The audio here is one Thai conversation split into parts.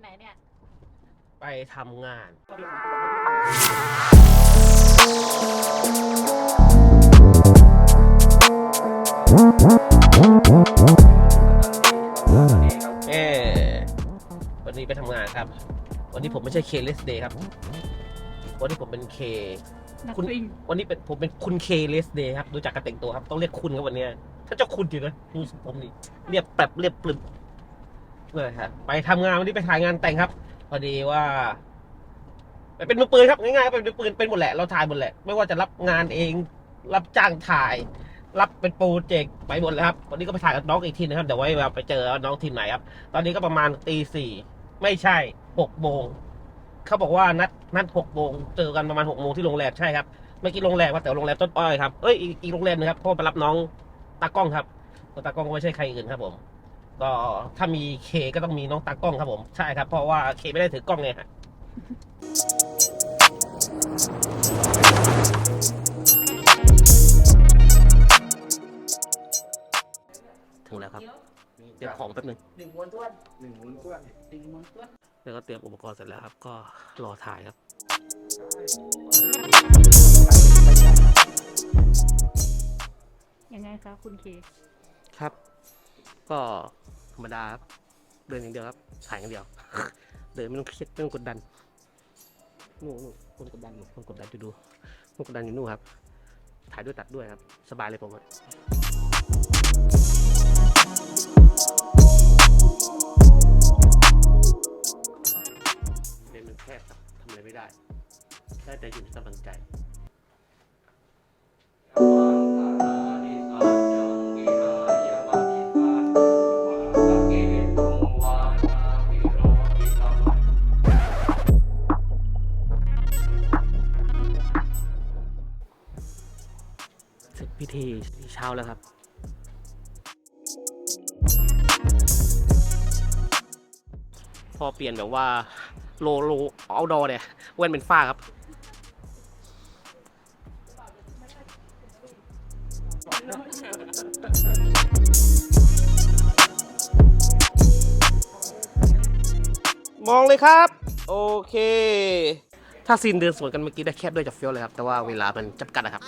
ไหนเนี่ย ไปทำงานเออวันนี้ไปทำงานครับ วันนี้ผมไม่ใช่เคเลสเดย์ครับ วันนี้ผมเป็นเคนักคุณซิ่งวันนี้เป็นผมเป็นคุณเคเลสเดย์ครับ ดูจากการแต่งตัวครับ ต้องเรียกคุณครับวันเนี้ยถ้าเจ้าคุณอยู่นะดูสิผมนี่เรียบแบบเรียบปรึบ เลยครับไปทำงานวันนี้ไปถ่ายงานแต่งครับ พอดีว่าไปเป็นมือปืนครับง่ายๆเป็นมือปืนเป็นหมดแหละเราถ่ายหมดแหละ ไม่ว่าจะรับงานเอง รับจ้างถ่าย รับเป็นโปรเจกต์ไปหมดแล้วครับวันนี้ก็ไปถ่ายกับน้องอีกทีนะครับเดี๋ยวไว้เราไปเจอน้องทีมไหนครับ ตอนนี้ก็ประมาณตีสี่ไม่ใช่หกโมงเขาบอกว่านัดนัดหกโมงเจอกันประมาณหกโมงที่โรงแรมใช่ครับเมื่อกี้โรงแรมว่าแต่โรงแรมต้นอ้อยครับเอ้ยอีกโรงแรมหนึงครับเพราะว่าไปรับน้องตากล้องครับตัวตากล้องก็ไม่ใช่ใครอื่นครับผม ก็ถ้ามีเคก็ต้องมีน้องตากล้องครับผม ใช่ครับ เพราะว่าเคไม่ได้ถือกล้องไงฮะถึงแล้วครับ เตรียมของแป๊บนึงหนึ่งม้วนท้วนหนึ่งม้วนท้วนดึงมันตัวแล้วก็เตรียมอุปกรณ์เสร็จแล้วครับ ก็รอถ่ายครับ ยังไงคะคุณเค ครับ ก็ธรรมดาครับ เดินอย่างเดียวครับถ่ายอย่างเดียว เดินไม่ต้องเครียดไม่ต้องกดดันนู่นนู่นคนกดดันอยู่คนกดดันอยู่ดูคนกดดันอยู่นู่นครับ ถ่ายด้วยตัดด้วยครับ สบายเลยผมอะเรียนมันแคบครับทำอะไรไม่ได้ ได้แต่อยู่ในกำลังใจ พิธีเช้าแล้วครับพอเปลี่ยนแบบว่าโลโลเอาดอเนี่ยแว่นเป็นฝ้าครับ มองเลยครับ โอเค ถ้าซีนเดินสวนกันเมื่อกี้ได้แคบด้วยจะเฟี้ยวเลยครับ แต่ว่าเวลามันจำกัดนะครับ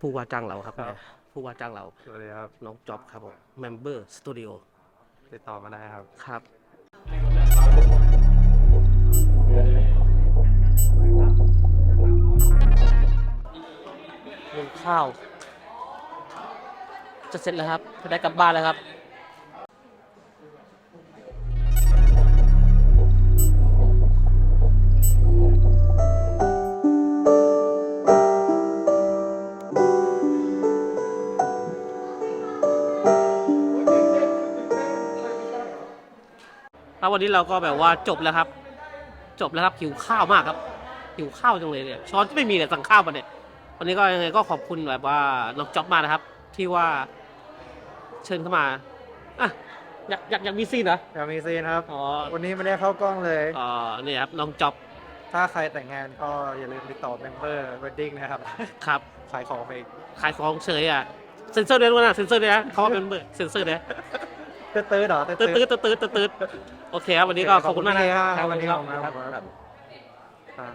ผู้ว่าจ้างเราครับครับ ผู้ว่าจ้างเราสวัสดีครับ น้องจ็อบครับผม Member Studio ติดต่อมาได้ครับ ครับหุงข้าว จะเสร็จแล้วครับจะได้กลับบ้านแล้วครับ ครับวันนี้เราก็แบบว่าจบแล้วครับ จบแล้วครับหิวข้าวมากครับหิวข้าวจังเลยเนี่ยช้อนไม่มีเลยสั่งข้าวมาเนี่ยวันนี้ก็ยังไงก็ขอบคุณแบบว่าน้องจ๊อบมากนะครับ ที่ว่าเชิญเข้ามาอะอยากอยากอยากมีซีนเหรออยากมีซีนครับ อ๋อวันนี้ไม่ได้เข้ากล้องเลย อ๋อนี่ครับน้องจ๊อบถ้าใครแต่งงานก็อย่าลืมติดต่อเมมเบอร์วดดิ้งนะครับ ครับ ขายของไปอีกขายของเฉยอะ เซ็นเซอร์ด้วยนะเซ็นเซอร์ด้วยนะเขาว่าเป็นเบอร์เซ็นเซอร์ด้วย ตื้อตื้อเหรอตืดตืดตืดตืดตืดโอเคครับวันนี้ก็ขอบคุณมากนะครับวันนี้ขอบคุณมากครับครับ